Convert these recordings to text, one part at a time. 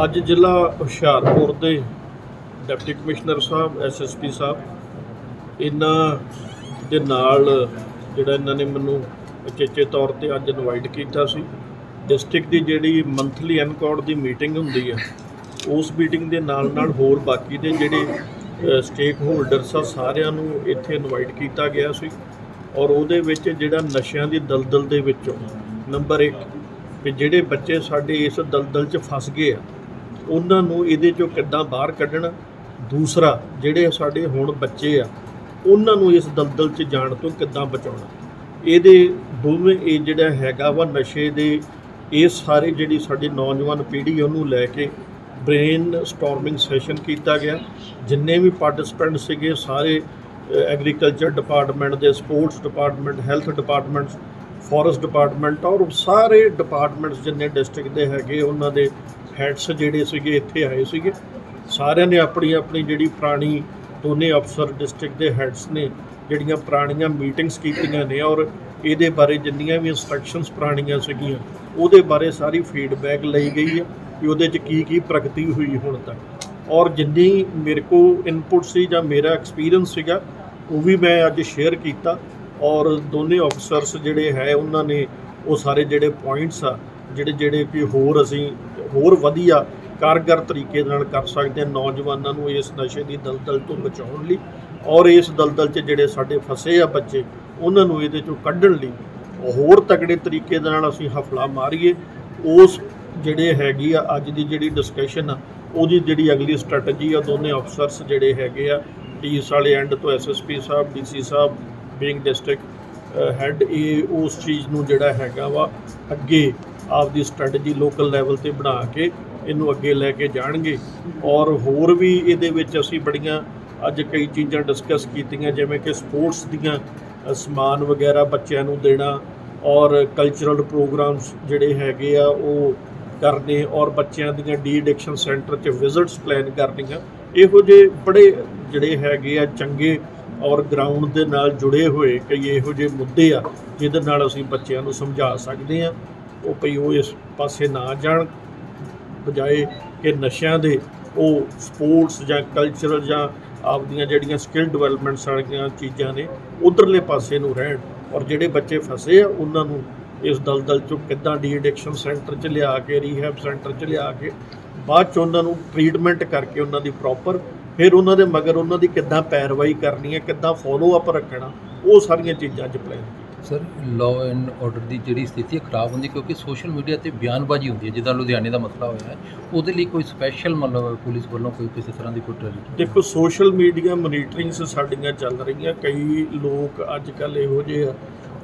ਅੱਜ ਜ਼ਿਲ੍ਹਾ ਹੁਸ਼ਿਆਰਪੁਰ ਦੇ ਡਿਪਟੀ ਕਮਿਸ਼ਨਰ ਸਾਹਿਬ ਐਸਐਸਪੀ ਸਾਹਿਬ, ਇਹਨਾਂ ਦੇ ਨਾਲ ਜਿਹੜਾ ਇਹਨਾਂ ਨੇ ਮੈਨੂੰ ਉਚੇਚੇ ਤੌਰ ਤੇ ਅੱਜ ਇਨਵਾਈਟ ਕੀਤਾ ਸੀ। ਡਿਸਟ੍ਰਿਕਟ ਦੀ ਜਿਹੜੀ ਮੰਥਲੀ ਐਨਕੌਡ ਦੀ ਮੀਟਿੰਗ ਹੁੰਦੀ ਹੈ ਉਸ ਮੀਟਿੰਗ ਦੇ ਨਾਲ ਨਾਲ ਹੋਰ ਬਾਕੀ ਦੇ ਜਿਹੜੇ ਸਟੇਕ ਹੋਲਡਰਸ ਆ, ਸਾਰਿਆਂ ਨੂੰ ਇੱਥੇ ਇਨਵਾਈਟ ਕੀਤਾ ਗਿਆ ਸੀ। ਔਰ ਉਹਦੇ ਵਿੱਚ ਜਿਹੜਾ ਨਸ਼ਿਆਂ ਦੀ ਦਲਦਲ ਦੇ ਵਿੱਚੋਂ ਨੰਬਰ 1 ਕਿ ਜਿਹੜੇ ਬੱਚੇ ਸਾਡੇ ਇਸ ਦਲਦਲ 'ਚ ਫਸ ਗਏ ਆ ਉਹਨਾਂ ਨੂੰ ਇਹਦੇ 'ਚੋਂ ਕਿੱਦਾਂ ਬਾਹਰ ਕੱਢਣਾ? ਦੂਸਰਾ, ਜਿਹੜੇ ਸਾਡੇ ਹੁਣ ਬੱਚੇ ਆ, ਉਹਨਾਂ ਨੂੰ ਇਸ ਦਲਦਲ 'ਚ ਜਾਣ ਤੋਂ ਕਿੱਦਾਂ ਬਚਾਉਣਾ? ਇਹਦੇ ਦੋਵੇਂ ਇਹ ਜਿਹੜਾ ਹੈਗਾ ਵਾ ਨਸ਼ੇ ਦੇ, ਇਹ ਸਾਰੇ ਜਿਹੜੀ ਸਾਡੀ ਨੌਜਵਾਨ ਪੀੜ੍ਹੀ ਉਹਨੂੰ ਲੈ ਕੇ ਬ੍ਰੇਨ ਸਟਾਰਮਿੰਗ ਸੈਸ਼ਨ ਕੀਤਾ ਗਿਆ। ਜਿੰਨੇ ਵੀ ਪਾਰਟਿਸਪੈਂਟ ਸੀਗੇ, ਸਾਰੇ ਐਗਰੀਕਲਚਰ ਡਿਪਾਰਟਮੈਂਟ ਦੇ sports department health department forest department ਔਰ ਸਾਰੇ ਡਿਪਾਰਟਮੈਂਟਸ ਜਿੰਨੇ ਡਿਸਟ੍ਰਿਕਟ ਦੇ ਹੈਗੇ ਉਹਨਾਂ ਦੇ ਹੈਡਸ ਜਿਹੜੇ ਸੀਗੇ, ਇੱਥੇ ਆਏ ਸੀਗੇ। ਸਾਰਿਆਂ ਨੇ ਆਪਣੀ ਆਪਣੀ ਜਿਹੜੀ ਪੁਰਾਣੀ ਦੋਨੇ ਅਫਸਰ ਡਿਸਟ੍ਰਿਕਟ ਦੇ ਹੈਡਸ ਨੇ, ਜਿਹੜੀਆਂ ਪੁਰਾਣੀਆਂ ਮੀਟਿੰਗਸ ਕੀਤੀਆਂ ਨੇ ਔਰ ਇਹਦੇ ਬਾਰੇ ਜਿੰਨੀਆਂ ਵੀ ਇਨਸਟਰਕਸ਼ਨਸ ਪੁਰਾਣੀਆਂ ਸੀਗੀਆਂ, ਉਹਦੇ ਬਾਰੇ ਸਾਰੀ ਫੀਡਬੈਕ ਲਈ ਗਈ ਹੈ ਕਿ ਉਹਦੇ 'ਚ ਕੀ ਕੀ ਪ੍ਰਗਤੀ ਹੋਈ ਹੁਣ ਤੱਕ। ਔਰ ਜਿੰਨੀ ਮੇਰੇ ਕੋ ਇਨਪੁਟ ਸੀ ਜਾਂ ਮੇਰਾ ਐਕਸਪੀਰੀਅੰਸ ਸੀਗਾ, ਉਹ ਵੀ ਮੈਂ ਅੱਜ ਸ਼ੇਅਰ ਕੀਤਾ ਔਰ ਦੋਨੇ ਅਫਸਰਸ ਜਿਹੜੇ ਹੈ, ਉਹਨਾਂ ਨੇ ਉਹ ਸਾਰੇ ਜਿਹੜੇ ਪੁਆਇੰਟਸ ਆ, ਜਿਹੜੇ ਜਿਹੜੇ ਕਿ ਹੋਰ ਅਸੀਂ ਹੋਰ ਵਧੀਆ ਕਾਰਗਰ ਤਰੀਕੇ ਨਾਲ ਕਰ ਸਕਦੇ ਹਾਂ ਨੌਜਵਾਨਾਂ ਨੂੰ ਇਸ ਨਸ਼ੇ ਦੀ ਦਲਦਲ ਤੋਂ ਬਚਾਉਣ ਲਈ ਔਰ ਇਸ ਦਲਦਲ 'ਚ ਜਿਹੜੇ ਸਾਡੇ ਫਸੇ ਆ ਬੱਚੇ, ਉਹਨਾਂ ਨੂੰ ਇਹਦੇ ਚੋਂ ਕੱਢਣ ਲਈ ਹੋਰ ਤਕੜੇ ਤਰੀਕੇ ਦੇ ਨਾਲ ਅਸੀਂ ਹਫਲਾ ਮਾਰੀਏ। ਉਸ ਜਿਹੜੇ ਹੈਗੀ ਆ, ਅੱਜ ਦੀ ਜਿਹੜੀ ਡਿਸਕਸ਼ਨ ਆ, ਉਹਦੀ ਜਿਹੜੀ ਅਗਲੀ ਸਟ੍ਰੈਟਜੀ ਆ, ਦੋਨੇ ਅਫਸਰਸ ਜਿਹੜੇ ਹੈਗੇ ਆ ਟੀਸ ਵਾਲੇ ਐਂਡ ਤੋਂ ਐਸਐਸਪੀ ਸਾਹਿਬ ਡੀਸੀ ਸਾਹਿਬ ਬੀਇੰਗ ਡਿਸਟ੍ਰਿਕਟ ਹੈੱਡ ਇਹ ਉਸ ਚੀਜ਼ ਨੂੰ ਜਿਹੜਾ ਹੈਗਾ ਵਾ, ਅੱਗੇ ਆਪਦੀ ਸਟ੍ਰੈਟਜੀ ਲੋਕਲ ਲੈਵਲ ਤੇ ਬਣਾ ਕੇ ਇਹਨੂੰ ਅੱਗੇ ਲੈ ਕੇ ਜਾਣਗੇ। ਔਰ ਹੋਰ ਵੀ ਇਹਦੇ ਵਿੱਚ ਅਸੀਂ ਬੜੀਆਂ ਅੱਜ ਕਈ ਚੀਜ਼ਾਂ ਡਿਸਕਸ ਕੀਤੀਆਂ, ਜਿਵੇਂ ਕਿ ਸਪੋਰਟਸ ਦੀਆਂ ਸਮਾਨ ਵਗੈਰਾ ਬੱਚਿਆਂ ਨੂੰ ਦੇਣਾ ਔਰ ਕਲਚਰਲ ਪ੍ਰੋਗਰਾਮਸ ਜਿਹੜੇ ਹੈਗੇ ਆ ਉਹ ਕਰਨੇ ਔਰ ਬੱਚਿਆਂ ਦੀਆਂ ਡੀ ਐਡਿਕਸ਼ਨ ਸੈਂਟਰ 'ਚ ਵਿਜ਼ਿਟਸ ਪਲਾਨ ਕਰਨੀਆਂ। ਇਹੋ ਜਿਹੇ ਬੜੇ ਜਿਹੜੇ ਹੈਗੇ ਆ ਚੰਗੇ ਔਰ ਗਰਾਊਂਡ ਦੇ ਨਾਲ ਜੁੜੇ ਹੋਏ ਕਈ ਇਹੋ ਜਿਹੇ ਮੁੱਦੇ ਆ, ਜਿਹਦੇ ਨਾਲ ਅਸੀਂ ਬੱਚਿਆਂ ਨੂੰ ਸਮਝਾ ਸਕਦੇ ਆ ਉਹ ਭਈ ਉਹ ਇਸ ਪਾਸੇ ਨਾ ਜਾਣ, ਬਜਾਏ ਕਿ ਨਸ਼ਿਆਂ ਦੇ ਉਹ ਸਪੋਰਟਸ ਜਾਂ ਕਲਚਰਲ ਜਾਂ ਆਪਦੀਆਂ ਜਿਹੜੀਆਂ ਸਕਿੱਲ ਡਿਵੈਲਪਮੈਂਟਸ ਵਾਲੀਆਂ ਚੀਜ਼ਾਂ ਨੇ, ਉਧਰਲੇ ਪਾਸੇ ਨੂੰ ਰਹਿਣ। ਔਰ ਜਿਹੜੇ ਬੱਚੇ ਫਸੇ ਆ, ਉਹਨਾਂ ਨੂੰ ਇਸ ਦਲਦਲ ਚੋਂ ਕਿੱਦਾਂ ਡੀ ਐਡਿਕਸ਼ਨ ਸੈਂਟਰ 'ਚ ਲਿਆ ਕੇ ਰੀਹੈਬ ਸੈਂਟਰ 'ਚ ਲਿਆ ਕੇ, ਬਾਅਦ 'ਚ ਉਹਨਾਂ ਨੂੰ ਟ੍ਰੀਟਮੈਂਟ ਕਰਕੇ ਉਹਨਾਂ ਦੀ ਪ੍ਰੋਪਰ ਫਿਰ ਉਹਨਾਂ ਦੇ ਮਗਰ ਉਹਨਾਂ ਦੀ ਕਿੱਦਾਂ ਪੈਰਵਾਈ ਕਰਨੀ ਹੈ, ਕਿੱਦਾਂ ਫੋਲੋ ਅਪ ਰੱਖਣਾ, ਉਹ ਸਾਰੀਆਂ ਚੀਜ਼ਾਂ 'ਚ plan sir law and order ਦੀ ਜਿਹੜੀ ਸਥਿਤੀ ਹੈ ਖਰਾਬ ਹੁੰਦੀ ਕਿਉਂਕਿ ਸੋਸ਼ਲ ਮੀਡੀਆ ਤੇ ਬਿਆਨਬਾਜ਼ੀ ਹੁੰਦੀ ਹੈ, ਜਿੱਦਾਂ ਲੁਧਿਆਣੇ ਦਾ ਮਸਲਾ ਹੋਇਆ ਹੈ, ਉਹਦੇ ਲਈ ਕੋਈ ਸਪੈਸ਼ਲ ਮਤਲਬ ਪੁਲਿਸ ਵੱਲੋਂ ਕੋਈ ਕਿਸੇ ਤਰ੍ਹਾਂ ਦੀ ਕੋਈ ਟ੍ਰੈਨਿੰਗ ਦੇਖੋ ਸੋਸ਼ਲ ਮੀਡੀਆ ਮੋਨੀਟਰਿੰਗਸ ਸਾਡੀਆਂ ਚੱਲ ਰਹੀਆਂ, ਕਈ ਲੋਕ ਅੱਜ ਕੱਲ ਇਹੋ ਜਿਹੇ ਆ,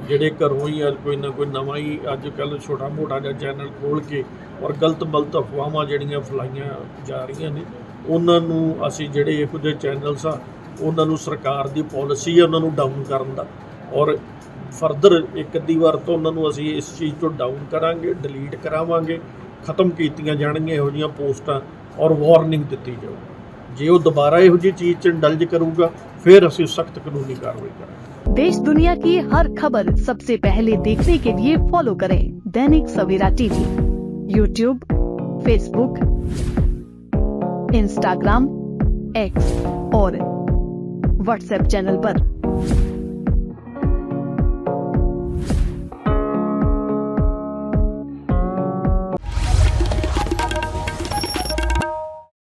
ਜਿਹੜੇ ਘਰੋਂ ਹੀ ਅੱਜ ਕੋਈ ਨਾ ਕੋਈ ਨਵਾਂ ਹੀ ਅੱਜ ਕੱਲ ਛੋਟਾ ਮੋਟਾ ਜਿਹਾ ਚੈਨਲ ਖੋਲ ਕੇ ਔਰ ਗਲਤ ਮਲਤ ਅਫਵਾਹਾਂ ਜਿਹੜੀਆਂ ਫਲਾਈਆਂ ਜਾ ਰਹੀਆਂ ਨੇ, ਉਹਨਾਂ ਨੂੰ ਅਸੀਂ ਜਿਹੜੇ ਇਹੋ ਜਿਹੇ ਚੈਨਲਸ ਆ, ਉਹਨਾਂ ਨੂੰ ਸਰਕਾਰ ਦੀ ਪਾਲਿਸੀ ਹੈ ਉਹਨਾਂ ਨੂੰ ਡਾਊਨ ਕਰਨ ਦਾ ਔਰ ਫਰਦਰ ਇੱਕ ਅੱਧੀ ਵਾਰ ਤੋਂ ਉਹਨਾਂ ਨੂੰ ਅਸੀਂ ਇਸ ਚੀਜ਼ ਤੋਂ ਡਾਊਨ ਕਰਾਂਗੇ ਡਿਲੀਟ ਕਰਾਵਾਂਗੇ ਖਤਮ ਕੀਤੀਆਂ ਜਾਣਗੀਆਂ ਇਹੋ ਜਿਹੀਆਂ ਪੋਸਟਾਂ ਔਰ ਵਾਰਨਿੰਗ ਦਿੱਤੀ ਜਾਊ ਜੇ ਉਹ ਦੁਬਾਰਾ ਇਹੋ ਜਿਹੀ ਚੀਜ਼ 'ਚ ਇੰਡਲਜ ਕਰੂਗਾ ਫਿਰ ਅਸੀਂ ਸਖਤ ਕਾਨੂੰਨੀ ਕਾਰਵਾਈ ਕਰਾਂਗੇ देश दुनिया की हर खबर सबसे पहले देखने के लिए फॉलो करें Dainik Savera TV YouTube Facebook Instagram X और व्हाट्सएप चैनल पर।